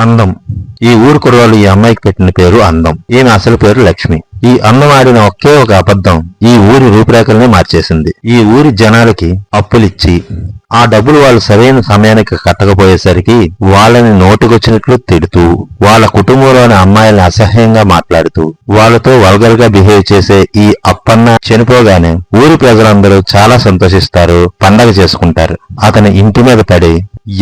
అందం. ఈ ఊరు కుర్రాళ్ళు ఈ అమ్మాయికి పెట్టిన పేరు అందం. ఈమె అసలు పేరు లక్ష్మి. ఈ అందం ఆడిన ఒకే ఒక అబద్ధం. ఈ ఊరి రూపురేఖల్ని మార్చేసింది. ఈ ఊరి జనాలకి అప్పులిచ్చి ఆ డబ్బులు వాళ్ళు సరైన సమయానికి కట్టకపోయేసరికి వాళ్ళని నోటుకొచ్చినట్లు తిడుతూ వాళ్ళ కుటుంబంలోని అమ్మాయిల్ని అసహ్యంగా మాట్లాడుతూ వాళ్ళతో వల్గర్గా బిహేవ్ చేసే ఈ అప్పన్న చనిపోగానే ఊరి ప్రజలందరూ చాలా సంతోషిస్తారు పండగ చేసుకుంటారు. అతని ఇంటి మీద పడి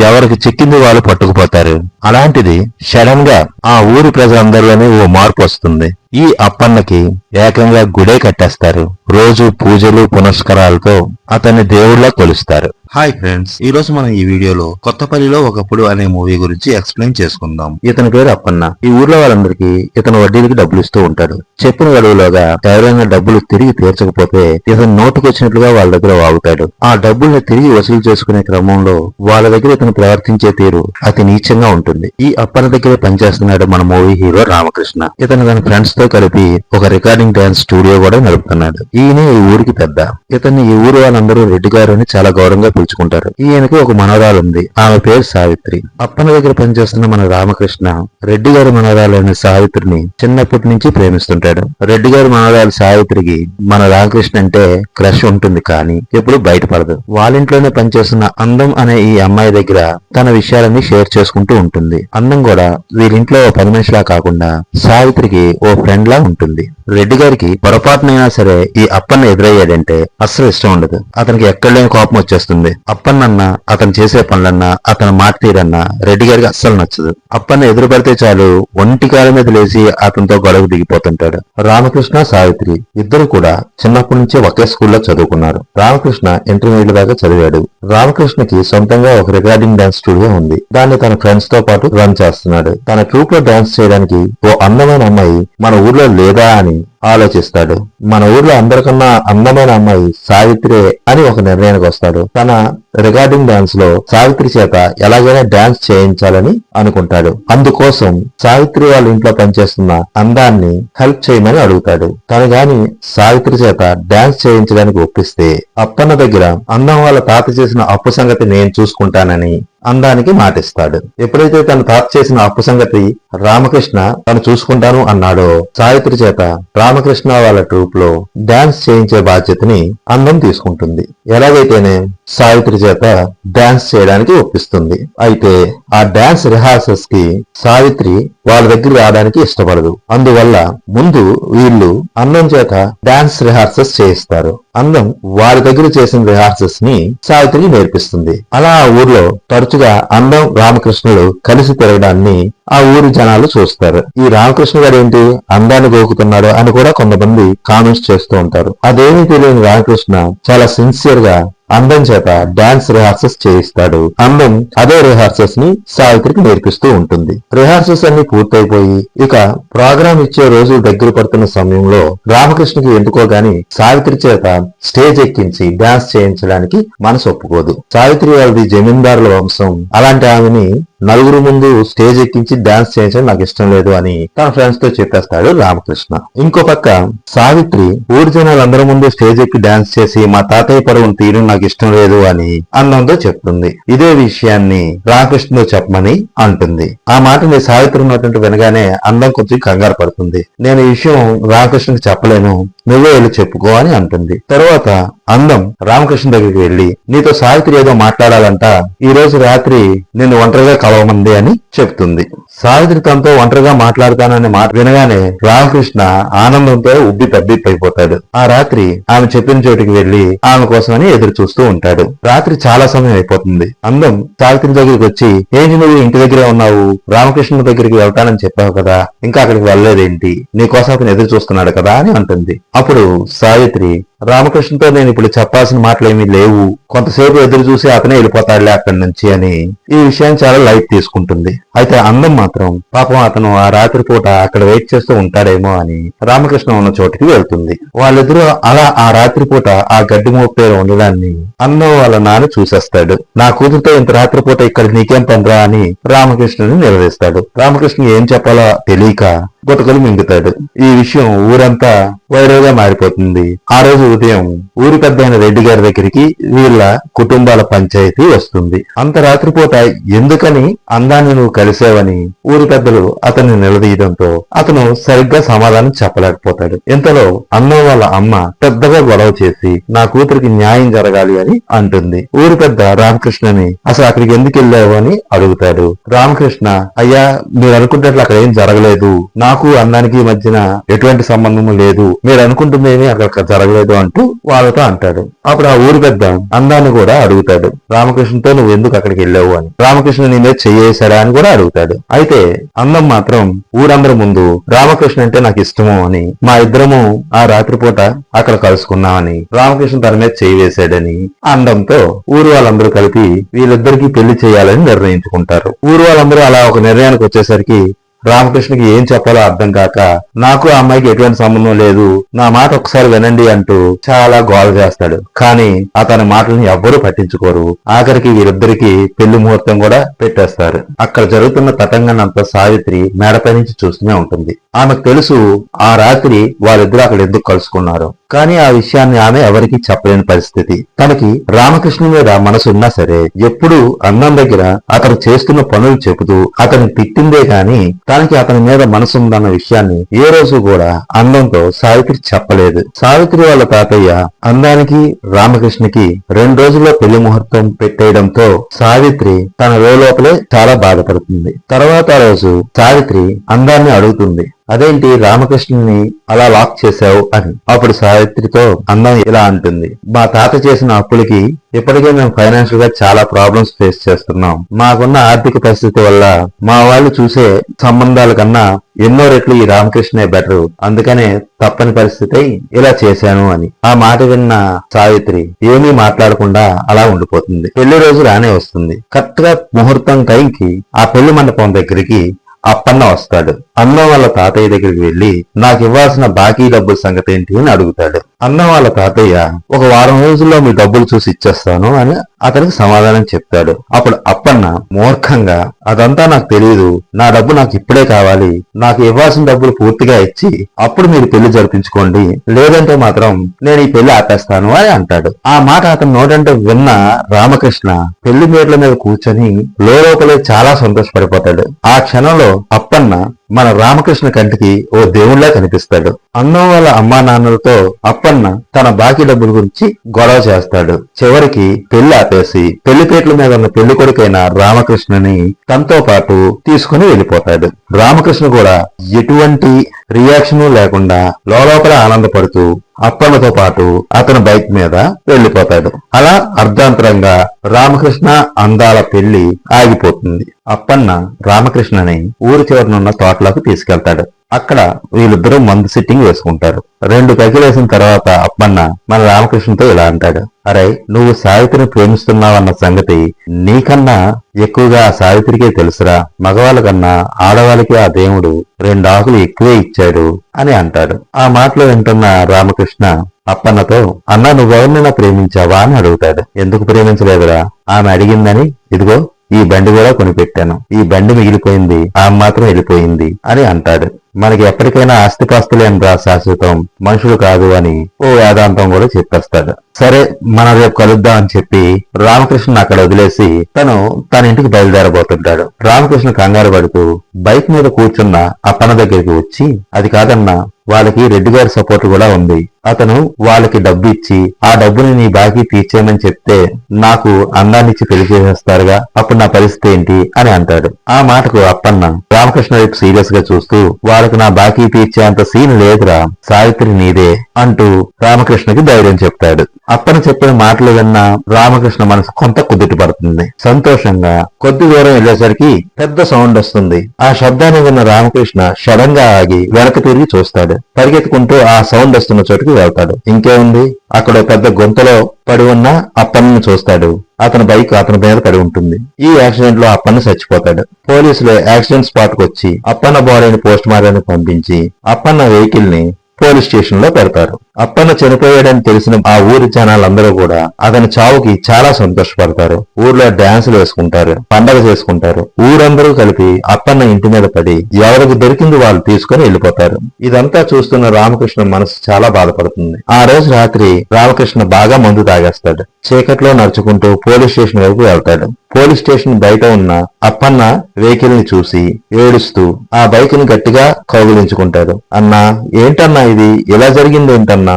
ఎవరికి చిక్కింది వాళ్ళు పట్టుకుపోతారు. అలాంటిది సడన్గా ఆ ఊరి ప్రజలందరిలోనే ఓ మార్పు వస్తుంది. ఈ అప్పన్నకి ఏకంగా గుడే కట్టేస్తారు. రోజు పూజలు పునస్కారాలతో అతన్ని దేవుళ్ళ కొలుస్తారు. హాయ్ ఫ్రెండ్స్ ఈ రోజు మనం ఈ వీడియోలో కొత్తపల్లిలో ఒకప్పుడు అనే మూవీ గురించి ఎక్స్ప్లెయిన్ చేసుకుందాం. ఇతని పేరు అప్పన్న. ఈ ఊర్లో వాళ్ళందరికీ ఇతను వడ్డీలకి డబ్బులు ఇస్తూ ఉంటాడు. చెప్పిన గడువులోగా ఎవరైనా డబ్బులు తిరిగి తీర్చకపోతే ఇతను నోటుకొచ్చినట్లుగా వాళ్ళ దగ్గర వాగుతాడు. ఆ డబ్బుల్ని తిరిగి వసూలు చేసుకునే క్రమంలో వాళ్ళ దగ్గర ఇతను ప్రవర్తించే తీరు అతి నీచంగా ఉంటుంది. ఈ అప్పన్న దగ్గరే పనిచేస్తున్నాడు మన మూవీ హీరో రామకృష్ణ. ఇతను తన ఫ్రెండ్స్ తో కలిపి ఒక రికార్డింగ్ డాన్స్ స్టూడియో కూడా నడుపుతున్నాడు. ఈయన ఈ ఊరికి పెద్ద. ఇతన్ని ఈ ఊరు వాళ్ళందరూ రెడ్డి గారు అని చాలా గౌరవంగా పిలుచుకుంటారు. ఈయనకి ఒక మనవరాలు ఉంది. ఆమె పేరు సావిత్రి. అప్పన దగ్గర పనిచేస్తున్న మన రామకృష్ణ రెడ్డి గారి మనవరాలైన సావిత్రిని చిన్నప్పటి నుంచి ప్రేమిస్తుంటాడు. రెడ్డి గారి మనవరాలు సావిత్రికి మన రామకృష్ణ అంటే క్రష్ ఉంటుంది కానీ ఎప్పుడు బయటపడదు. వాళ్ళింట్లోనే పనిచేస్తున్న అందం అనే ఈ అమ్మాయి దగ్గర తన విషయాలన్నీ షేర్ చేసుకుంటూ ఉంటుంది. అందం కూడా వీరింట్లో ఓ పని మనిషిలా కాకుండా సావిత్రికి ఓ ఫ్రెండ్ లా ఉంటుంది. రెడ్డి గారికి పొరపాటునైనా సరే ఈ అప్పన్న ఎదురయ్యాడంటే అస్సలు ఇష్టం ఉండదు. అతనికి ఎక్కడ లేని కోపం వచ్చేస్తుంది. అప్పన్నన్నా అతను చేసే పనులన్నా అతను మాట తీరన్నా రెడ్డి గారికి అస్సలు నచ్చదు. అప్పన్న ఎదురు పడితే చాలు ఒంటి కాలం మీద లేచి అతనితో గొడవ దిగిపోతుంటాడు. రామకృష్ణ సావిత్రి ఇద్దరు కూడా చిన్నప్పటి నుంచే ఒకే స్కూల్లో చదువుకున్నారు. రామకృష్ణ ఇంటర్మీడియట్ దాకా చదివాడు. రామకృష్ణకి సొంతంగా ఒక రికార్డింగ్ డాన్స్ స్టూడియో ఉంది. దాన్ని తన ఫ్రెండ్స్తో పాటు రన్ చేస్తున్నాడు. తన ట్రూప్లో డాన్స్ చేయడానికి ఓ అందమైన అమ్మాయి మన ఊర్లో లేదా అని ఆలోచిస్తాడు. మన ఊర్లో అందరికన్నా అందమైన అమ్మాయి సావిత్రే అని ఒక నిర్ణయానికి వస్తాడు. తన రికార్డింగ్ డాన్స్లో సావిత్రి చేత ఎలాగైనా డాన్స్ చేయించాలని అనుకుంటాడు. అందుకోసం సావిత్రి వాళ్ళ ఇంట్లో పనిచేస్తున్న అందాన్ని హెల్ప్ చేయమని అడుగుతాడు. తను గాని సావిత్రి చేత డాన్స్ చేయించడానికి ఒప్పిస్తే అప్పన్న దగ్గర అందం వాళ్ళ తాత చేసిన అప్పు సంగతి నేను చూసుకుంటానని అందానికి మాటిస్తాడు. ఎప్పుడైతే తను తాత చేసిన అప్పు సంగతి రామకృష్ణ తను చూసుకుంటాను అన్నాడో సావిత్రి చేత రామకృష్ణ వాళ్ళ ట్రూప్లో డాన్స్ చేయించే బాధ్యతని అందం తీసుకుంటుంది. ఎలాగైతేనే సావిత్రి చేత డాన్స్ చేయడానికి ఒప్పిస్తుంది. అయితే ఆ డాన్స్ రిహార్సల్స్కి సావిత్రి వాళ్ళ దగ్గర రావడానికి ఇష్టపడదు. అందువల్ల ముందు వీళ్ళు అందం చేత డాన్స్ రిహార్సల్స్ చేయిస్తారు. అందం వారి దగ్గర చేసిన రిహార్సల్స్ని సావిత్రి నేర్పిస్తుంది. అలా ఆ ఊర్లో తరచుగా అందం రామకృష్ణుడు కలిసి తిరగడాన్ని ఆ ఊరి జనాలు చూస్తారు. ఈ రామకృష్ణ గారు ఏంటి? అందాన్ని గోకుతున్నాడు అని కూడా కొంతమంది కామెంట్స్ చేస్తూ ఉంటారు. అదేమీ తెలియని రామకృష్ణ చాలా సిన్సియర్గా అందం చేత డాన్స్ రిహార్సల్స్ చేయిస్తాడు. అందం అదే రిహార్సల్స్ని సావిత్రికి నేర్పిస్తూ ఉంటుంది. రిహార్సల్స్ అన్ని పూర్తయిపోయి ఇక ప్రోగ్రామ్ ఇచ్చే రోజు దగ్గర పడుతున్న సమయంలో రామకృష్ణకి ఎందుకో గాని సావిత్రి చేత స్టేజ్ ఎక్కించి డాన్స్ చేయించడానికి మనసు ఒప్పుకోదు. సావిత్రి వాళ్ళది జమీందారుల వంశం. అలాంటి ఆమెని నలుగురు ముందు స్టేజ్ ఎక్కించి డాన్స్ చేయించడం నాకు ఇష్టం లేదు అని తన ఫ్రెండ్స్తో చెప్పేస్తాడు రామకృష్ణ. ఇంకో పక్క సావిత్రి ఊరి జనాలందరి ముందు స్టేజ్ ఎక్కి డాన్స్ చేసి మా తాతయ్య పరువును తీయడం నాకు ఇష్టం లేదు అని అందంతో చెప్తుంది. ఇదే విషయాన్ని రామకృష్ణతో చెప్పమని అంటుంది. ఆ మాటని సావిత్రి ఉన్నటువంటి వినగానే అందం కొంచెం కంగారు పడుతుంది. నేను ఈ విషయం రామకృష్ణకి చెప్పలేను నువ్వే వెళ్ళి చెప్పుకో అని అంటుంది. తర్వాత అందం రామకృష్ణ దగ్గరికి వెళ్ళి నీతో సావిత్రి ఏదో మాట్లాడాలంట. ఈ రోజు రాత్రి నిన్ను ఒంటరిగా కలవమంది అని చెప్తుంది. సావిత్రి తనతో ఒంటరిగా మాట్లాడతానని మాట వినగానే రామకృష్ణ ఆనందంతో ఉబ్బి తబ్బిప్పైపోతాడు ఆ రాత్రి ఆమె చెప్పిన చోటికి వెళ్ళి ఆమె కోసమని ఎదురు చూస్తూ ఉంటాడు. రాత్రి చాలా సమయం అయిపోతుంది. అందం సావిత్రి దగ్గరికి వచ్చి ఏంటి నువ్వు ఇంటి దగ్గరే ఉన్నావు? రామకృష్ణ దగ్గరికి వెళ్తానని చెప్పావు కదా. ఇంకా అక్కడికి వెళ్ళలేదేంటి? నీ కోసం అతను ఎదురు చూస్తున్నాడు కదా అని అంటుంది. అప్పుడు సావిత్రి రామకృష్ణతో నేను ఇప్పుడు చెప్పాల్సిన మాటలు ఏమీ లేవు. కొంతసేపు ఎదురు చూసి అతనే వెళ్ళిపోతాడులే అక్కడి నుంచి అని ఈ విషయం చాలా లైట్ తీసుకుంటుంది. అయితే అందం మాత్రం పాపం అతను ఆ రాత్రి పూట అక్కడ వెయిట్ చేస్తూ ఉంటాడేమో అని రామకృష్ణ ఉన్న చోటికి వెళ్తుంది. వాళ్ళిద్దరూ అలా ఆ రాత్రి పూట ఆ గడ్డి మోపేరు ఉండడాన్ని అందం వాళ్ళ నాన్న చూసేస్తాడు. నా కూతురుతో ఇంత రాత్రి పూట ఇక్కడ నీకేం పనిరా అని రామకృష్ణుని నిలదీస్తాడు. రామకృష్ణ ఏం చెప్పాలో తెలియక గుతకలు మింగుతాడు. ఈ విషయం ఊరంతా వైరల్గా మారిపోతుంది. ఆ రోజు ఉదయం ఊరి పెద్ద అయిన రెడ్డి గారి దగ్గరికి వీళ్ళ కుటుంబాల పంచాయతీ వస్తుంది. అంత రాత్రిపూట ఎందుకని అందాన్ని నువ్వు కలిసావని ఊరి పెద్దలు అతన్ని నిలదీయడంతో అతను సరిగ్గా సమాధానం చెప్పలేకపోతాడు. ఇంతలో అందం వాళ్ళ అమ్మ పెద్దగా గొడవ చేసి నా కూతురికి న్యాయం జరగాలి అని అంటుంది. ఊరి పెద్ద రామకృష్ణని అసలు అక్కడికి ఎందుకు వెళ్ళావు? అని అడుగుతాడు. రామకృష్ణ అయ్యా మీరు అనుకుంటే అక్కడ ఏం జరగలేదు. నాకు అందానికి మధ్యన ఎటువంటి సంబంధము లేదు. మీరు అనుకుంటుందేమీ అక్కడ జరగలేదు అంటూ వాళ్ళతో అంటాడు. అప్పుడు ఆ ఊరి పెద్ద అందాన్ని కూడా అడుగుతాడు. రామకృష్ణతో నువ్వు ఎందుకు అక్కడికి వెళ్ళావు అని. రామకృష్ణ నీ మీద చెయ్యేశాడా అని కూడా అడుగుతాడు. అయితే అందం మాత్రం ఊరందరి ముందు రామకృష్ణ అంటే నాకు ఇష్టము అని మా ఇద్దరము ఆ రాత్రిపూట అక్కడ కలుసుకున్నామని రామకృష్ణ తన మీద చేయి వేశాడని అందంతో ఊరు వాళ్ళందరూ కలిపి వీళ్ళిద్దరికీ పెళ్ళి చేయాలని నిర్ణయించుకుంటారు. ఊరు వాళ్ళందరూ అలా ఒక నిర్ణయానికి వచ్చేసరికి రామకృష్ణకి ఏం చెప్పాలో అర్థం కాక నాకు ఆ అమ్మాయికి ఎటువంటి సంబంధం లేదు నా మాట ఒకసారి వినండి అంటూ చాలా గోల చేస్తాడు. కానీ అతని మాటలను ఎవ్వరూ పట్టించుకోరు. ఆఖరికి వీరిద్దరికి పెళ్ళి ముహూర్తం కూడా పెట్టేస్తారు. అక్కడ జరుగుతున్న తతంగనంతా సావిత్రి మేడపై నుంచి చూస్తూనే ఉంటుంది. ఆమెకు తెలుసు ఆ రాత్రి వాళ్ళిద్దరూ అక్కడ ఎందుకు కలుసుకున్నారు. కానీ ఆ విషయాన్ని ఆమె ఎవరికీ చెప్పలేని పరిస్థితి. తనకి రామకృష్ణ మీద మనసున్నా సరే ఎప్పుడు అన్నం దగ్గర అతను చేస్తున్న పనులు చెబుతూ అతన్ని తిట్టిందే గాని తనకి అతని మీద మనసుందన్న విషయాన్ని ఏ రోజు కూడా అందంతో సావిత్రి చెప్పలేదు. సావిత్రి వాళ్ళ తాతయ్య అందానికి రామకృష్ణకి రెండు రోజుల్లో పెళ్ళి ముహూర్తం పెట్టేయడంతో సావిత్రి తన లోపలే చాలా బాధపడుతుంది. తర్వాత రోజు సావిత్రి అందాన్ని అడుగుతుంది. అదేంటి రామకృష్ణుని అలా లాక్ చేశావు అని? అప్పుడు సావిత్రితో అందం ఇలా అంటుంది. మా తాత చేసిన అప్పులకి ఇప్పటికే మేము ఫైనాన్షియల్గా చాలా ప్రాబ్లమ్స్ ఫేస్ చేస్తున్నాం. మాకున్న ఆర్థిక పరిస్థితి వల్ల మా వాళ్ళు చూసే సంబంధాల కన్నా ఎన్నో రెట్లు ఈ రామకృష్ణే బెటర్ అందుకనే తప్పని పరిస్థితి ఇలా చేశాను అని. ఆ మాట విన్న సావిత్రి ఏమీ మాట్లాడకుండా అలా ఉండిపోతుంది. పెళ్ళి రోజు రానే వస్తుంది. కరెక్ట్గా ముహూర్తం టైంకి ఆ పెళ్ళి మండపం దగ్గరికి అప్పన్న వస్తాడు. అన్నం వాళ్ళ తాతయ్య దగ్గరికి వెళ్ళి నాకు ఇవ్వాల్సిన బాకీ డబ్బుల సంగతి ఏంటి? అని అడుగుతాడు. అన్న వాళ్ళ తాతయ్య ఒక వారం రోజుల్లో మీ డబ్బులు చూసి ఇచ్చేస్తాను అని అతనికి సమాధానం చెప్తాడు. అప్పుడు అప్పన్న మూర్ఖంగా అదంతా నాకు తెలియదు నా డబ్బు నాకు ఇప్పుడే కావాలి. నాకు ఇవ్వాల్సిన డబ్బులు పూర్తిగా ఇచ్చి అప్పుడు మీరు పెళ్ళి జరిపించుకోండి. లేదంటే మాత్రం నేను ఈ పెళ్ళి ఆపేస్తాను అని అంటాడు. ఆ మాట అతను నోటంటే విన్న రామకృష్ణ పెళ్ళి మేట్ల మీద కూర్చొని లోపలే చాలా సంతోషపడిపోతాడు. ఆ క్షణంలో అప్పన్న మన రామకృష్ణ కంటికి ఓ దేవుళ్ళా కనిపిస్తాడు. అన్నం వాళ్ళ అమ్మా నాన్నలతో అప్పన్న తన బాకీ డబ్బుల గురించి గొడవ చేస్తాడు. చివరికి పెళ్ళి ఆపేసి పెళ్ళిపేట్ల మీద ఉన్న పెళ్ళి కొడుకైన రామకృష్ణని తనతో పాటు తీసుకుని వెళ్ళిపోతాడు. రామకృష్ణ కూడా ఎటువంటి రియాక్షన్ లేకుండా లోపల ఆనందపడుతూ అప్పన్నతో పాటు అతని బైక్ మీద వెళ్ళిపోతాడు అలా అర్ధాంతరంగా రామకృష్ణ అందాల పెళ్ళి ఆగిపోతుంది. అప్పన్న రామకృష్ణని ఊరి చివరనున్న తోటలోకి తీసుకెళ్తాడు. అక్కడ వీళ్ళిద్దరూ మందు సిట్టింగ్ వేసుకుంటారు. రెండు కగిలేసిన తర్వాత అప్పన్న మన రామకృష్ణతో ఇలా అంటాడు. అరే నువ్వు సావిత్రిని ప్రేమిస్తున్నావన్న సంగతి నీకన్నా ఎక్కువగా ఆ సావిత్రికే తెలుసురా. మగవాళ్ళ కన్నా ఆడవాళ్ళకి ఆ దేవుడు రెండు ఆకులు ఎక్కువే ఇచ్చాడు అని అంటాడు. ఆ మాటలు వింటున్న రామకృష్ణ అప్పన్నతో అన్న నువ్వెవరినైనా ప్రేమించావా? అని అడుగుతాడు. ఎందుకు ప్రేమించలేదురా? ఆమె అడిగిందని ఇదిగో ఈ బండి కూడా కొనిపెట్టాను. ఈ బండి మిగిలిపోయింది ఆమె మాత్రం వెళ్ళిపోయింది అని అంటాడు. మనకి ఎప్పటికైనా ఆస్తిపాస్తులేం రా శాశ్వతం. మనుషులు కాదు అని ఓ వేదాంతం కూడా చెప్పేస్తాడు. సరే మన రేపు కలుద్దాం అని చెప్పి రామకృష్ణ అక్కడ వదిలేసి తను తన ఇంటికి బయలుదేరబోతుంటాడు. రామకృష్ణ కంగారు పడుతూ బైక్ మీద కూర్చున్న అప్పన దగ్గరికి వచ్చి అది కాదన్నా వాళ్ళకి రెడ్డి గారి సపోర్ట్ కూడా ఉంది. అతను వాళ్ళకి డబ్బు ఇచ్చి ఆ డబ్బుని నీ బాకీ తీర్చేయమని చెప్తే నాకు అందాన్నిచ్చి పెళ్ళి చేసేస్తారుగా అప్పుడు నా పరిస్థితి ఏంటి అని అంటాడు. ఆ మాటకు అప్పన్న రామకృష్ణ రేపు సీరియస్గా చూస్తూ వాళ్ళకి నా బాకీ తీర్చేంత సీన్ లేదురా. సావిత్రి నీదే అంటూ రామకృష్ణకి ధైర్యం చెప్తాడు. అప్పన చెప్పిన మాటలు విన్న రామకృష్ణ మనసు కొంత కుదుట పడుతుంది. సంతోషంగా కొద్ది దూరం వెళ్ళేసరికి పెద్ద సౌండ్ వస్తుంది. ఆ శబ్దాన్ని విన్న రామకృష్ణ షడంగా ఆగి వెనక తిరిగి చూస్తాడు. పరిగెత్తుకుంటూ ఆ సౌండ్ వస్తున్న చోటుకి వెళ్తాడు. ఇంకేముంది? అక్కడ పెద్ద గుంతలో పడి ఉన్న అప్పన్నను చూస్తాడు. అతని బైక్ అతని మీద పడి ఉంటుంది. ఈ యాక్సిడెంట్లో అప్పన్న చచ్చిపోతాడు. పోలీసులు యాక్సిడెంట్ స్పాట్కు వచ్చి అప్పన్న బాడీని పోస్ట్ మార్టం పంపించి అప్పన్న వెహికల్ని పోలీస్ స్టేషన్లో పెడతారు. అప్పన్న చనిపోయాడని తెలిసిన ఆ ఊరి జనాలందరూ కూడా అతని చావుకి చాలా సంతోషపడతారు. ఊర్లో డాన్సులు వేసుకుంటారు పండగ చేసుకుంటారు. ఊరందరూ కలిపి అప్పన్న ఇంటి మీద పడి ఎవరికి దొరికింది వాళ్ళు తీసుకుని వెళ్ళిపోతారు. ఇదంతా చూస్తున్న రామకృష్ణ మనసు చాలా బాధపడుతుంది. ఆ రోజు రాత్రి రామకృష్ణ బాగా మందు తాగేస్తాడు. చీకట్లో నడుచుకుంటూ పోలీస్ స్టేషన్ వైపు వెళ్తాడు. పోలీస్ స్టేషన్ బయట ఉన్న అప్పన్న వెహికల్ని చూసి ఏడుస్తూ ఆ బైక్ని గట్టిగా కౌగిలించుకుంటాడు. అన్నా ఏంటన్నా ఇది? ఇలా జరిగింది ఏంటన్నా?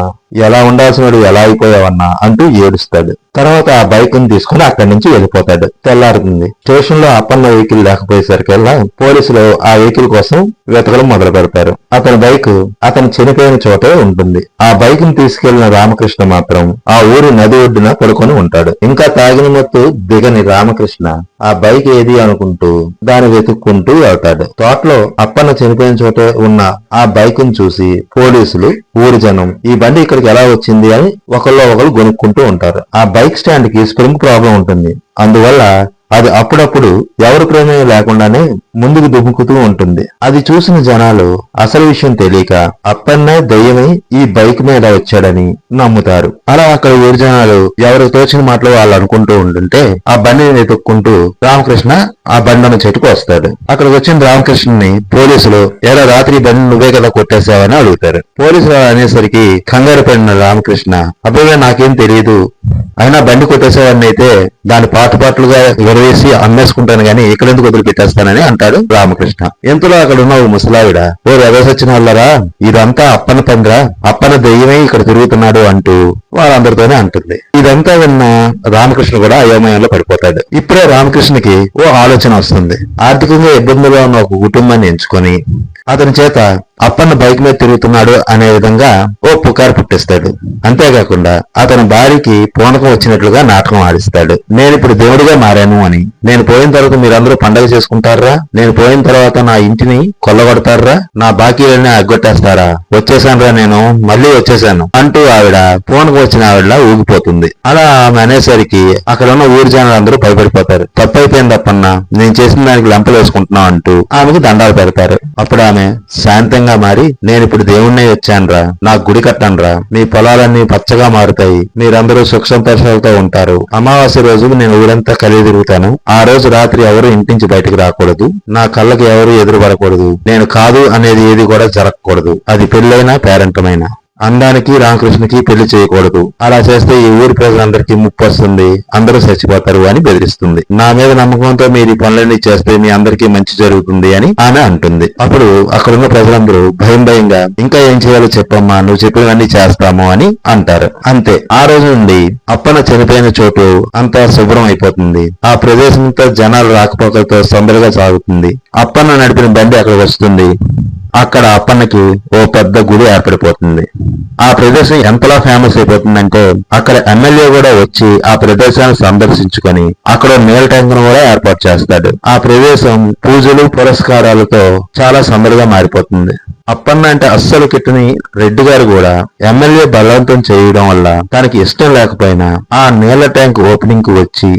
ఎలా ఉండాల్సినడు ఎలా అయిపోయావన్నా అంటూ ఏడుస్తాడు. తర్వాత ఆ బైక్ని తీసుకుని అక్కడి నుంచి వెళ్ళిపోతాడు. తెల్లారుతుంది. స్టేషన్లో అప్పన్న వెహికల్ లేకపోయేసరికల్లా పోలీసులు ఆ వెహికల్ కోసం వెతకడం మొదలు పెడతారు. అతని బైక్ అతను చనిపోయిన చోటే ఉంటుంది. ఆ బైక్ని తీసుకెళ్ళిన రామకృష్ణ మాత్రం ఆ ఊరి నది ఒడ్డున పడుకొని ఉంటాడు. ఇంకా తాగిన మొత్తు దిగని రామకృష్ణ ఆ బైక్ ఏది అనుకుంటూ దాన్ని వెతుక్కుంటూ వెళ్తాడు. తోటలో అప్పన్న చనిపోయిన చోటే ఉన్న ఆ బైక్ని చూసి పోలీసులు ఊరి జనం ఈ బండి ఇక్కడికి ఎలా వచ్చింది అని ఒకళ్ళు ఒకరు గొనుక్కుంటూ ఉంటారు. ఆ బైక్ స్టాండ్కి స్ప్రింగ్ ప్రాబ్లం ఉంటుంది. అందువల్ల అది అప్పుడప్పుడు ఎవరి ప్రమేయం లేకుండానే ముందుకు దుముకుతూ ఉంటుంది. అది చూసిన జనాలు అసలు విషయం తెలియక అప్పన్నే దయ్యమై ఈ బైక్ మీద వచ్చాడని నమ్ముతారు. అలా అక్కడ ఊరి జనాలు ఎవరికి తోచిన మాటలు వాళ్ళు అనుకుంటూ ఉంటుంటే ఆ బండిని వెతుక్కుంటూ రామకృష్ణ ఆ బండి చెట్టుకు వస్తాడు. అక్కడికి వచ్చిన రామకృష్ణని పోలీసులు ఎలా రాత్రి బండి నువ్వే కదా కొట్టేశావని అడుగుతారు. పోలీసులు అనేసరికి కంగారు పడిన రామకృష్ణ అబ్బాయి నాకేం తెలియదు అయినా బండి కొట్టేసేవాడిని అయితే దాని పాత పాటలుగా విడవేసి అమ్మేసుకుంటాను గాని ఎక్కడెందుకు వదిలిపెట్టేస్తానని అంటాడు రామకృష్ణ. ఎంతలో అక్కడ ఉన్న ఓ ముసలావిడ? ఓ రవేసొచ్చిన వాళ్ళరా ఇదంతా అప్పన పండ్రా అప్పన దెయ్యమే ఇక్కడ తిరుగుతున్నాడు అంటూ వాళ్ళందరితోనే అంటుంది. ఇదంతా విన్న రామకృష్ణ కూడా అయోమయంలో పడిపోతాడు. ఇప్పుడే రామకృష్ణకి ఓ ఆలోచన వస్తుంది. ఆర్థికంగా ఇబ్బందుల్లో ఉన్న ఒక కుటుంబాన్ని ఎంచుకొని అతని చేత అప్పన్న బైక్ మీద తిరుగుతున్నాడు అనే విధంగా ఓ పుకారు పుట్టిస్తాడు. అంతేకాకుండా అతని భార్యకి పూనకం వచ్చినట్లుగా నాటకం ఆడిస్తాడు. నేను ఇప్పుడు దేవుడిగా మారాను అని. నేను పోయిన తర్వాత మీరందరూ పండగ చేసుకుంటారా? నేను పోయిన తర్వాత నా ఇంటిని కొల్లగొడతారా? నా బాకీలన్నీ అగ్గొట్టేస్తారా? వచ్చేసానురా నేను మళ్ళీ వచ్చేసాను అంటూ ఆవిడ పూనకం వచ్చిన ఆవిడలా ఊగిపోతుంది. అలా ఆమె అనేసరికి అక్కడ ఉన్న ఊరి జనాలు అందరూ భయపడిపోతారు. తప్పైపోయింది అప్పన్న నేను చేసిన దానికి లంపలు వేసుకుంటున్నావు అంటూ ఆమెకు దండాలు పెడతారు. అప్పుడు ఆమె శాంతంగా మారి నేను ఇప్పుడు దేవుణ్ణి వచ్చానురా. నా గుడి కట్టనరా. మీ పొలాలన్నీ పచ్చగా మారుతాయి. మీరందరూ సుఖ సంతోషాలతో ఉంటారు. అమావాస్య రోజు నేను ఊరంతా కలిగి తిరుగుతాను. ఆ రోజు రాత్రి ఎవరు ఇంటించి బయటకు రాకూడదు. నా కళ్ళకి ఎవరు ఎదురుపడకూడదు. నేను కాదు అనేది ఏది కూడా జరగకూడదు. అది పెళ్ళైనా పేరెంటమైనా. అందానికి రామకృష్ణకి పెళ్ళి చేయకూడదు. అలా చేస్తే ఈ ఊరి ప్రజలందరికీ ముప్పు వస్తుంది అందరూ చచ్చిపోతారు అని బెదిరిస్తుంది. నా మీద నమ్మకంతో మీరు ఈ పనులన్నీ చేస్తే మీ అందరికీ మంచి జరుగుతుంది అని ఆమె అంటుంది. అప్పుడు అక్కడున్న ప్రజలందరూ భయం భయంగా ఇంకా ఏం చేయాలో చెప్పమ్మా నువ్వు చెప్పినవన్నీ చేస్తాము అని అంటారు. అంతే. ఆ రోజు నుండి అప్పన చనిపోయిన చోటు అంతా శుభ్రం అయిపోతుంది. ఆ ప్రదేశంతో జనాలు రాకపోకలతో సందడిగా సాగుతుంది. అప్పన్న నడిపిన బండి అక్కడికి వస్తుంది. అక్కడ అప్పన్నకి ఓ పెద్ద గుడి ఏర్పడిపోతుంది. ఆ ప్రదేశం ఎంతలా ఫేమస్ అయిపోతుందంటే అక్కడ ఎమ్మెల్యే కూడా వచ్చి ఆ ప్రదేశాన్ని సందర్శించుకొని అక్కడ నీళ్ళ ట్యాంక్ కూడా ఏర్పాటు చేస్తాడు. ఆ ప్రదేశం పూజలు పురస్కారాలతో చాలా సందడిగా మారిపోతుంది. అప్పన్న అంటే అస్సలు కిట్టని రెడ్డి గారు కూడా ఎమ్మెల్యే బలవంతం చేయడం వల్ల తనకి ఇష్టం లేకపోయినా ఆ నీళ్ళ ట్యాంక్ ఓపెనింగ్కు వచ్చి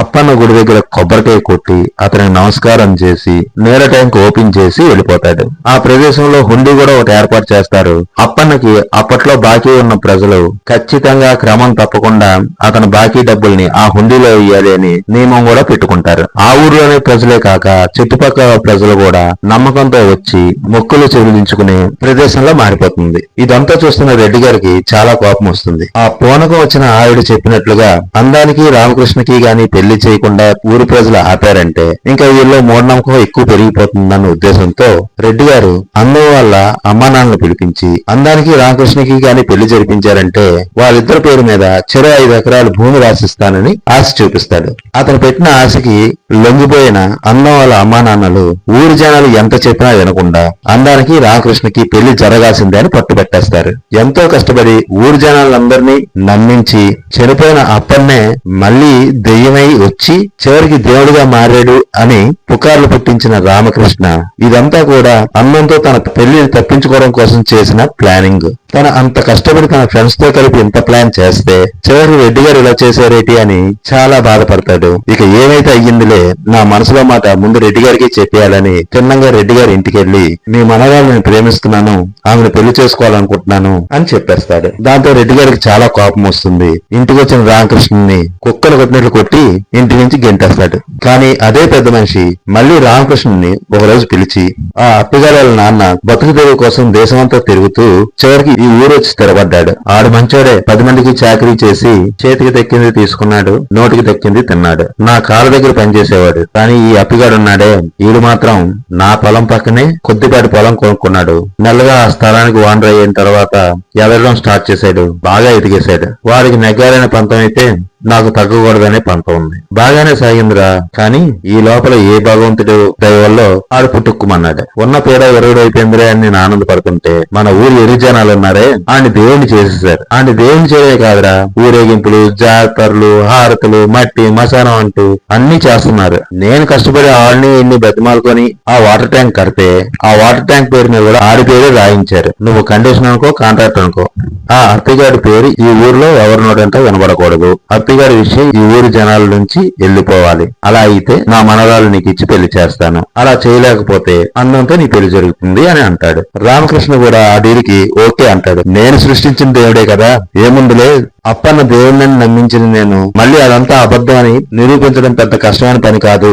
అప్పన్న గుడి దగ్గర కొబ్బరికాయ కొట్టి అతనికి నమస్కారం చేసి నీళ్ళ ట్యాంక్ ఓపెన్ చేసి వెళ్ళిపోతాడు. ఆ ప్రదేశంలో హుండీ కూడా ఒకటి ఏర్పాటు చేస్తారు. అప్పన్నకి అప్పట్లో బాకీ ఉన్న ప్రజలు ఖచ్చితంగా క్రమం తప్పకుండా అతని బాకీ డబ్బుల్ని ఆ హుండీలో వేయాలి అని నియమం కూడా పెట్టుకుంటారు. ఆ ఊర్లోనే ప్రజలే కాక చుట్టుపక్కల ప్రజలు కూడా నమ్మకంతో వచ్చి మొక్కులు చెల్లించుకునే ప్రదేశంలో మారిపోతుంది. ఇదంతా చూస్తున్న రెడ్డి గారికి చాలా కోపం వస్తుంది. ఆ పూనకం వచ్చిన ఆయుడు చెప్పినట్లుగా అందానికి రామకృష్ణకి గాని పెళ్ళి చేయకుండా ఊరి ప్రజలు ఆపారంటే ఇంకా వీళ్ళు మూఢనమ్మకం ఎక్కువ పెరిగిపోతుందన్న ఉద్దేశంతో రెడ్డి గారు అందం వల్ల అమ్మానాన్నలు పిలిపించి అందానికి రామకృష్ణకి గాని పెళ్ళి జరిపించారంటే వాళ్ళిద్దరి పేరు మీద చెరో ఐదు ఎకరాలు భూమి రాసిస్తానని ఆశ చూపిస్తాడు. అతను పెట్టిన ఆశకి లొంగిపోయిన అందం వాళ్ళ అమ్మానాన్నలు ఊరి జనాలు ఎంత చెప్పినా వినకుండా అందానికి రామకృష్ణకి పెళ్ళి జరగాల్సిందే అని పట్టుబట్టేస్తారు ఎంతో కష్టపడి ఊరి జనాలందరినీ నమ్మించి చనిపోయిన అప్పన్నే మళ్ళీ దెయ్యమై వచ్చి చివరికి దేవుడిగా మారాడు అని పుకార్లు పుట్టించిన రామకృష్ణ ఇదంతా కూడా అన్నంతో తన పెళ్ళిని తప్పించుకోవడం కోసం చేసిన ప్లానింగ్. తన అంత కష్టపడి తన ఫ్రెండ్స్తో కలిపి ఇంత ప్లాన్ చేస్తే చివరి రెడ్డి గారు ఇలా చేశారేటి అని చాలా బాధపడతాడు. ఇక ఏమైతే అయ్యిందిలే నా మనసులో మాట ముందు రెడ్డి గారికి చెప్పేయాలని చిన్నంగా రెడ్డి గారి ఇంటికి వెళ్ళి మీ మనగాళ్ళని ప్రేమిస్తున్నాను ఆమెను పెళ్ళి చేసుకోవాలనుకుంటున్నాను అని చెప్పేస్తాడు. దాంతో రెడ్డి గారికి చాలా కోపం వస్తుంది. ఇంటికి వచ్చిన రామకృష్ణుని కుక్కలు కొట్టినట్లు కొట్టి ఇంటి నుంచి గెంటేస్తాడు కానీ అదే పెద్ద మనిషి మళ్ళీ రామకృష్ణుని ఒకరోజు పిలిచి ఆ అత్తగారి వాళ్ళ నాన్న బతుకు తెరువు కోసం దేశమంతా తిరుగుతూ చివరికి ఈ ఊరు వచ్చి స్థిరపడ్డాడు. ఆడు మంచోడే పది మందికి చాకరీ చేసి చేతికి దక్కింది తీసుకున్నాడు నోటికి దక్కింది తిన్నాడు. నా కాళ్ళ దగ్గర పనిచేసేవాడు. కానీ ఈ అప్పిగాడున్నాడే ఈడు మాత్రం నా పొలం పక్కనే కొద్దిపాటి పొలం కొనుక్కున్నాడు. మెల్లగా ఆ స్థలానికి వాండర్ అయిన తర్వాత ఎదగడం స్టార్ట్ చేశాడు. బాగా ఎదిగేశాడు. వాడికి నెగ్గాలనే పంతం అయితే నాకు తగ్గకూడదనే పంట ఉంది. బాగానే సాగిందిరా కానీ ఈ లోపల ఏ భగవంతుడు దయ ఆడు పుట్టుక్కుమన్నాడు ఉన్న పీడ ఎరుగుడు అని నేను ఆనందపడుతుంటే మన ఊరి ఎరిజనాలు ఉన్నారే ఆని దేవుని చేసేసారు ఆని దేవుని చేయలే కాదురా ఊరేగింపులు జాతరలు హారతులు మట్టి మశానం అంటూ అన్ని చేస్తున్నారు. నేను కష్టపడి ఆడిని ఇన్ని బతిమాలుకొని ఆ వాటర్ ట్యాంక్ కడితే ఆ వాటర్ ట్యాంక్ పేరు మీద కూడా ఆడి పేరు రాయించారు. నువ్వు కండిషన్ అనుకో కాంట్రాక్ట్ అనుకో. ఆ అత్తిగాడి పేరు ఈ ఊర్లో ఎవరినోడంతా వినబడకూడదు. అత్తి వినబడకూడదు విషయం ఈ ఊరి జనాల నుంచి వెళ్ళిపోవాలి. అలా అయితే నా మనరాలు నీకు ఇచ్చి పెళ్ళి చేస్తాను. అలా చేయలేకపోతే అందంతో నీ పెళ్ళి జరుగుతుంది అని అంటాడు. రామకృష్ణ కూడా ఆ డీల్కి ఓకే అంటాడు. నేను సృష్టించిన దేవుడే కదా ఏముందిలే అప్పన్న దేవుడిని నమ్మించిన నేను. మళ్ళీ అదంతా అబద్ధం అని నిరూపించడం పెద్ద కష్టమైన పని కాదు.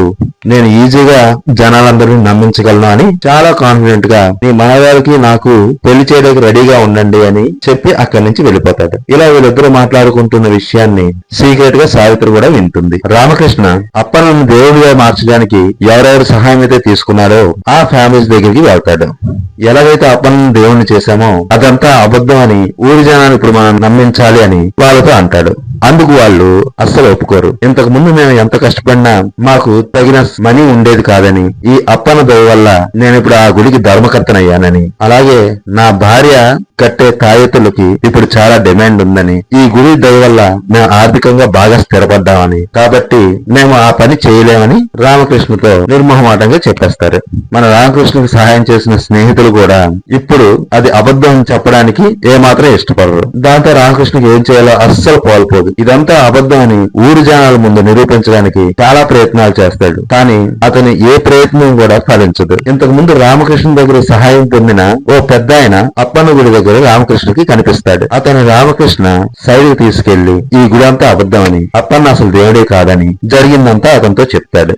నేను ఈజీగా జనాలందరినీ నమ్మించగలను అని చాలా కాన్ఫిడెంట్గా నీ మనగారికి నాకు పెళ్ళి చేయడానికి రెడీగా ఉండండి అని చెప్పి అక్కడి నుంచి వెళ్ళిపోతాడు. ఇలా వీళ్ళిద్దరూ మాట్లాడుకుంటున్న విషయాన్ని సీక్రెట్గా సావిత్రి కూడా వింటుంది. రామకృష్ణ అప్పనను దేవుడిగా మార్చడానికి ఎవరెవరు సహాయం అయితే తీసుకున్నారో ఆ ఫ్యామిలీస్ దగ్గరికి వెళ్తాడు. ఎలాగైతే అప్పనను దేవుణ్ణి చేశామో అదంతా అబద్ధం అని ఊరి జనాన్ని ఇప్పుడు మనం నమ్మించాలి అని వాళ్ళతో అంటాడు. అందుకు వాళ్ళు అస్సలు ఒప్పుకోరు. ఇంతకు ముందు మేము ఎంత కష్టపడినా మాకు తగిన మనీ ఉండేది కాదని ఈ అప్పన దయ వల్ల నేను ఇప్పుడు ఆ గుడికి ధర్మకర్తనయ్యానని అలాగే నా భార్య కట్టే తాయెత్తులకి ఇప్పుడు చాలా డిమాండ్ ఉందని ఈ గుడి దయ వల్ల మేము ఆర్థికంగా బాగా స్థిరపడ్డామని కాబట్టి మేము ఆ పని చేయలేమని రామకృష్ణతో నిర్మోహమాటంగా చెప్పేస్తారు. మన రామకృష్ణకి సహాయం చేసిన స్నేహితులు కూడా ఇప్పుడు అది అబద్ధం చెప్పడానికి ఏమాత్రం ఇష్టపడరు. దాంతో రామకృష్ణకి ఏం చేయాలో అస్సలు కోల్పోదు. ఇదంతా అబద్ధం అని ఊరి జనాల ముందు నిరూపించడానికి చాలా ప్రయత్నాలు చేస్తాడు. కానీ అతని ఏ ప్రయత్నం కూడా ఫలించదు. ఇంతకు ముందు రామకృష్ణ దగ్గర సహాయం పొందిన ఓ పెద్ద ఆయన అప్పన్న గుడి దగ్గర రామకృష్ణకి కనిపిస్తాడు. అతను రామకృష్ణ సైడ్ తీసుకెళ్ళి ఈ గుడి అంతా అబద్ధం అని అప్పన్న అసలు దేవుడే కాదని జరిగిందంతా అతనితో చెప్తాడు.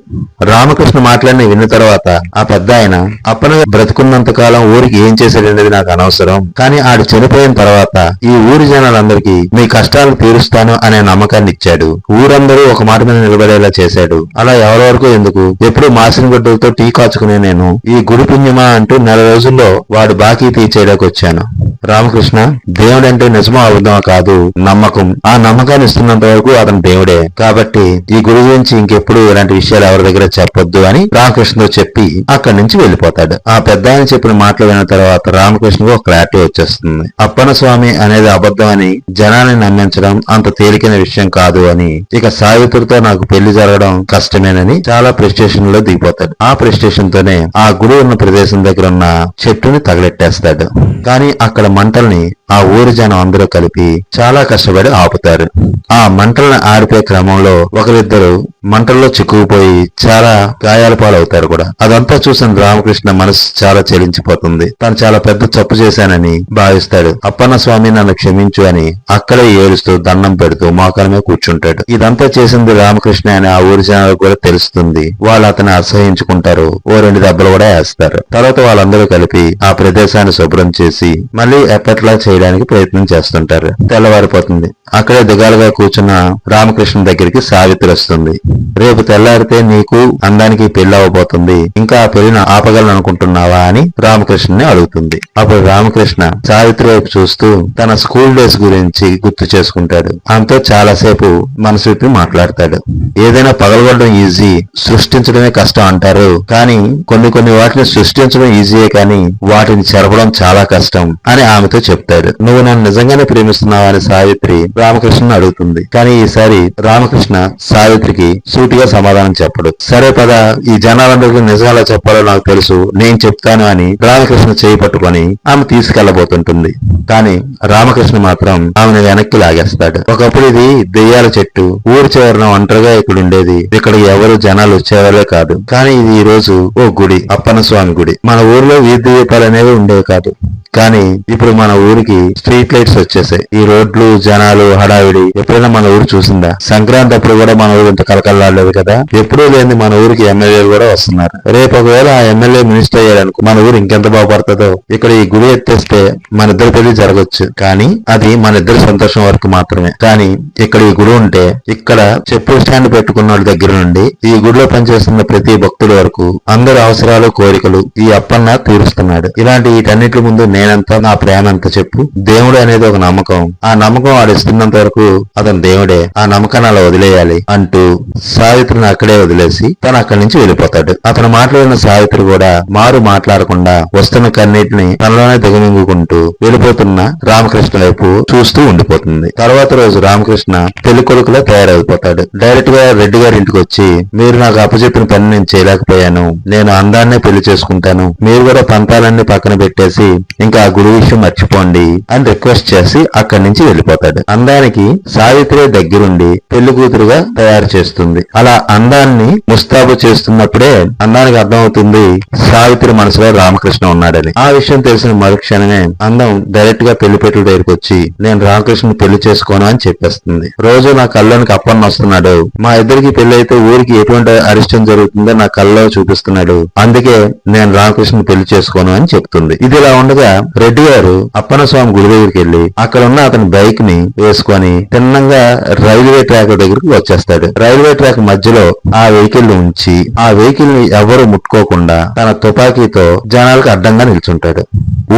రామకృష్ణ మాట్లాడిన విన్న తర్వాత ఆ పెద్ద ఆయన అప్పన బ్రతుకున్నంత కాలం ఊరికి ఏం చేశాడనేది నాకు అనవసరం. కానీ ఆడు చనిపోయిన తర్వాత ఈ ఊరి జనాలందరికీ మీ కష్టాలు తీరుస్తాను అనే నమ్మకాన్ని ఇచ్చాడు. ఊరందరూ ఒక మాట మీద నిలబడేలా చేశాడు. అలా ఎవరి వరకు ఎందుకు? ఎప్పుడు మాసిన గుడ్డలతో టీ కాచుకునే నేను. ఈ గుడి పుణ్యమా అంటూ నెల రోజుల్లో వాడు బాకీ తీర్చేయడానికి వచ్చాను రామకృష్ణ దేవుడు అంటే నిజమో అబద్ధమా కాదు నమ్మకం. ఆ నమ్మకాన్ని ఇస్తున్నంత వరకు అతను దేవుడే. కాబట్టి ఈ గుడి గురించి ఇంకెప్పుడు ఇలాంటి విషయాలు ఎవరి దగ్గర చెప్పొద్దు అని రామకృష్ణతో చెప్పి అక్కడి నుంచి వెళ్ళిపోతాడు. ఆ పెద్ద ఆయన చెప్పిన మాటలు విన్న తర్వాత రామకృష్ణకు క్లారిటీ వచ్చేస్తుంది. అప్పన స్వామి అనేది అబద్ధం అని జనాన్ని నమ్మించడం అంత తేలికైన విషయం కాదు అని ఇక సావిత్రితో నాకు పెళ్ళి జరగడం కష్టమేనని చాలా ప్రెస్టేషన్లో దిగిపోతాడు. ఆ ప్రెస్టేషన్ తోనే ఆ గుడి ఉన్న ప్రదేశం దగ్గర ఉన్న చెట్టుని తగలెట్టేస్తాడు. కానీ అక్కడ మంటల్ని ఆ ఊరు జనం అందరూ కలిపి చాలా కష్టపడి ఆపుతారు. ఆ మంటలను ఆరిపే క్రమంలో ఒకరిద్దరు మంటల్లో చిక్కుకుపోయి చాలా గాయాల పాలవుతారు కూడా. అదంతా చూసిన రామకృష్ణ మనసు చాలా చెలించిపోతుంది. తను చాలా పెద్ద తప్పు చేశానని భావిస్తాడు. అప్పన్న స్వామి నన్ను క్షమించు అని అక్కడే ఏడుస్తూ దండం పెడుతూ మోకాలమే కూర్చుంటాడు. ఇదంతా చేసింది రామకృష్ణ అని ఆ ఊరి జనాలకు కూడా తెలుస్తుంది. వాళ్ళు అతన్ని అసహించుకుంటారు. ఓ రెండు దెబ్బలు కూడా వేస్తారు. తర్వాత వాళ్ళందరూ కలిపి ఆ ప్రదేశాన్ని శుభ్రం చేసి మళ్ళీ ఎప్పట్లా చేయడానికి ప్రయత్నం చేస్తుంటారు. తెల్లవారిపోతుంది. అక్కడే దిగాలుగా కూర్చున్న రామకృష్ణ దగ్గరికి సావిత్రి వస్తుంది. రేపు తెల్లారితే నీకు అందానికి పెళ్ళి అవ్వబోతుంది. ఇంకా ఆ పెళ్ళిని ఆపగలను అనుకుంటున్నావా అని రామకృష్ణని అడుగుతుంది. అప్పుడు రామకృష్ణ సావిత్రి వైపు చూస్తూ తన స్కూల్ డేస్ గురించి గుర్తు చేసుకుంటాడు. ఆమెతో చాలాసేపు మనసు విప్పి మాట్లాడతాడు. ఏదైనా పగలగొట్టడం ఈజీ సృష్టించడమే కష్టం అంటారు. కానీ కొన్ని కొన్ని వాటిని సృష్టించడం ఈజీయే కానీ వాటిని చెరపడం చాలా కష్టం అని ఆమెతో చెప్తాడు. చేశాడు నువ్వు నన్ను నిజంగానే ప్రేమిస్తున్నావా? అని సావిత్రి రామకృష్ణ అడుగుతుంది. కానీ ఈసారి రామకృష్ణ సావిత్రికి సూటిగా సమాధానం చెప్పడు. సరే పద ఈ జనాలందరికీ నిజాలా చెప్పాలో నాకు తెలుసు నేను చెప్తాను అని రామకృష్ణ చేయి పట్టుకొని ఆమె తీసుకెళ్ళబోతుంటుంది కానీ రామకృష్ణ మాత్రం ఆమెను వెనక్కి లాగేస్తాడు. ఒకప్పుడు ఇది దెయ్యాల చెట్టు ఊరి చివరన ఒంటరిగా ఇక్కడ ఉండేది. ఇక్కడ ఎవరు జనాలు వచ్చేవారే కాదు. కానీ ఇది ఈ రోజు ఓ గుడి అప్పన్న స్వామి గుడి. మన ఊర్లో వీధి దీపాలు అనేవి ఉండేవి కాదు. కానీ ఇప్పుడు మన ఊరికి స్ట్రీట్ లైట్స్ వచ్చేసాయి. ఈ రోడ్లు జనాలు హడావిడి ఎప్పుడైనా మన ఊరు చూసిందా? సంక్రాంతి అప్పుడు కూడా మన ఊరు ఇంత కలకల్లాడలేదు కదా? ఎప్పుడూ లేని మన ఊరికి ఎమ్మెల్యేలు కూడా వస్తున్నారు. రేపు ఒకవేళ ఆ ఎమ్మెల్యే మినిస్టర్ అయ్యారనుకో మన ఊరు ఇంకెంత బాగుపడుతుందో? ఇక్కడ ఈ గుడి ఎత్తేస్తే మన ఇద్దరి పెళ్ళి జరగచ్చు. కానీ అది మన ఇద్దరి సంతోషం వరకు మాత్రమే. కానీ ఇక్కడ ఈ గుడి ఉంటే ఇక్కడ చెప్పుల స్టాండ్ పెట్టుకున్న వాళ్ళ దగ్గర నుండి ఈ గుడిలో పనిచేస్తున్న ప్రతి భక్తుడి వరకు అందరి అవసరాలు కోరికలు ఈ అప్పన్న తీరుస్తున్నాడు. ఇలాంటి వీటన్నిటి ముందు నేనంతా నా ప్రేమ ఎంత చెప్పు. దేవుడు అనేది ఒక నమ్మకం. ఆ నమ్మకం వాడు ఇస్తున్నంత వరకు అతను దేవుడే. ఆ నమ్మకాన్ని అలా వదిలేయాలి అంటూ సావిత్రిని అక్కడే వదిలేసి తను అక్కడి నుంచి వెళ్ళిపోతాడు. అతను మాట్లాడిన సావిత్రి కూడా మారు మాట్లాడకుండా వస్తున్న కన్నీటిని తనలోనే దిగమింగుకుంటూ వెళ్ళిపోతున్న రామకృష్ణ వైపు చూస్తూ ఉండిపోతుంది. తర్వాత రోజు రామకృష్ణ పెళ్ళి కొడుకులో తయారైపోతాడు. డైరెక్ట్గా రెడ్డి గారి ఇంటికి వచ్చి మీరు నాకు అప్పచెప్పిన పని నేను చేయలేకపోయాను. నేను అందాన్నే పెళ్ళి చేసుకుంటాను. మీరు కూడా పంతాలన్నీ పక్కన పెట్టేసి ఆ గుడి విషయం మర్చిపోండి అని రిక్వెస్ట్ చేసి అక్కడి నుంచి వెళ్ళిపోతాడు. అందానికి సావిత్రి దగ్గరుండి పెళ్ళి కూతురుగా తయారు చేస్తుంది. అలా అందాన్ని ముస్తాబు చేస్తున్నప్పుడే అందానికి అర్థమవుతుంది సావిత్రి మనసులో రామకృష్ణ ఉన్నాడని. ఆ విషయం తెలిసిన మరుక్షణమే అందం డైరెక్ట్గా పెళ్ళి పెట్టుల దగ్గరికి వచ్చి నేను రామకృష్ణ పెళ్ళి చేసుకోను అని చెప్పేస్తుంది. రోజు నా కళ్ళలోనికి అప్పన్న వస్తున్నాడు. మా ఇద్దరికి పెళ్ళి అయితే ఊరికి ఎటువంటి అరిష్టం జరుగుతుందో నా కళ్ళలో చూపిస్తున్నాడు. అందుకే నేను రామకృష్ణ పెళ్ళి చేసుకోను అని చెప్తుంది. ఇది ఇలా ఉండగా రెడ్డి గారు అప్పన్న స్వామి గుడి దగ్గరికి వెళ్ళి అక్కడ ఉన్న అతని బైక్ని వేసుకొని తిన్నంగా రైల్వే ట్రాక్ దగ్గరికి వచ్చేస్తాడు. రైల్వే ట్రాక్ మధ్యలో ఆ వెహికల్ ఉంచి ఆ వెహికల్ని ఎవరు ముట్టుకోకుండా తన తుపాకీతో జనాలకు అడ్డంగా నిల్చుంటాడు.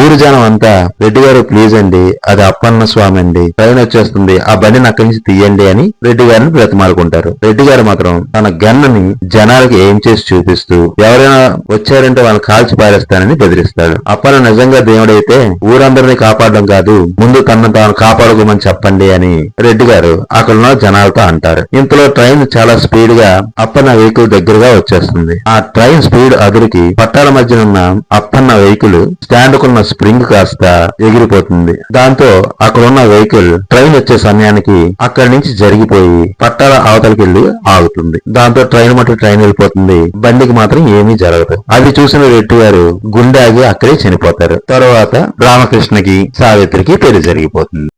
ఊరు జనం అంతా రెడ్డి గారు ప్లీజ్ అండి అది అప్పన్న స్వామి అండి ట్రైన్ వచ్చేస్తుంది ఆ బండిని అక్కడి నుంచి తీయండి అని రెడ్డి గారిని బ్రతిమాలుకుంటారు. రెడ్డి గారు మాత్రం తన గన్నుని జనాలకి ఏం చేసి చూపిస్తూ ఎవరైనా వచ్చారంటే వాళ్ళని కాల్చి పారేస్తానని బెదిరిస్తాడు. అప్పన్న నిజంగా అయితే ఊరందరినీ కాపాడడం కాదు ముందు తనను తాను కాపాడుకోమని చెప్పండి అని రెడ్డి గారు అక్కడ ఉన్న జనాలతో అంటారు. ఇంతలో ట్రైన్ చాలా స్పీడ్గా అప్పన్న వెహికల్ దగ్గరగా వచ్చేస్తుంది. ఆ ట్రైన్ స్పీడ్ అదురికి పట్టాల మధ్య ఉన్న అప్పన్న వెహికల్ స్టాండ్ కున్న స్ప్రింగ్ కాస్త ఎగిరిపోతుంది. దాంతో అక్కడ ఉన్న వెహికల్ ట్రైన్ వచ్చే సమయానికి అక్కడి నుంచి జరిగిపోయి పట్టాల అవతలికి వెళ్ళి ఆగుతుంది. దాంతో ట్రైన్ మటు ట్రైన్ వెళ్ళిపోతుంది. బండికి మాత్రం ఏమీ జరగదు. అది చూసిన రెడ్డి గారు గుండె ఆగి అక్కడే చనిపోతారు. తర్వాత తర్వాత రామకృష్ణకి సావిత్రికి పెళ్ళి జరిగిపోతుంది.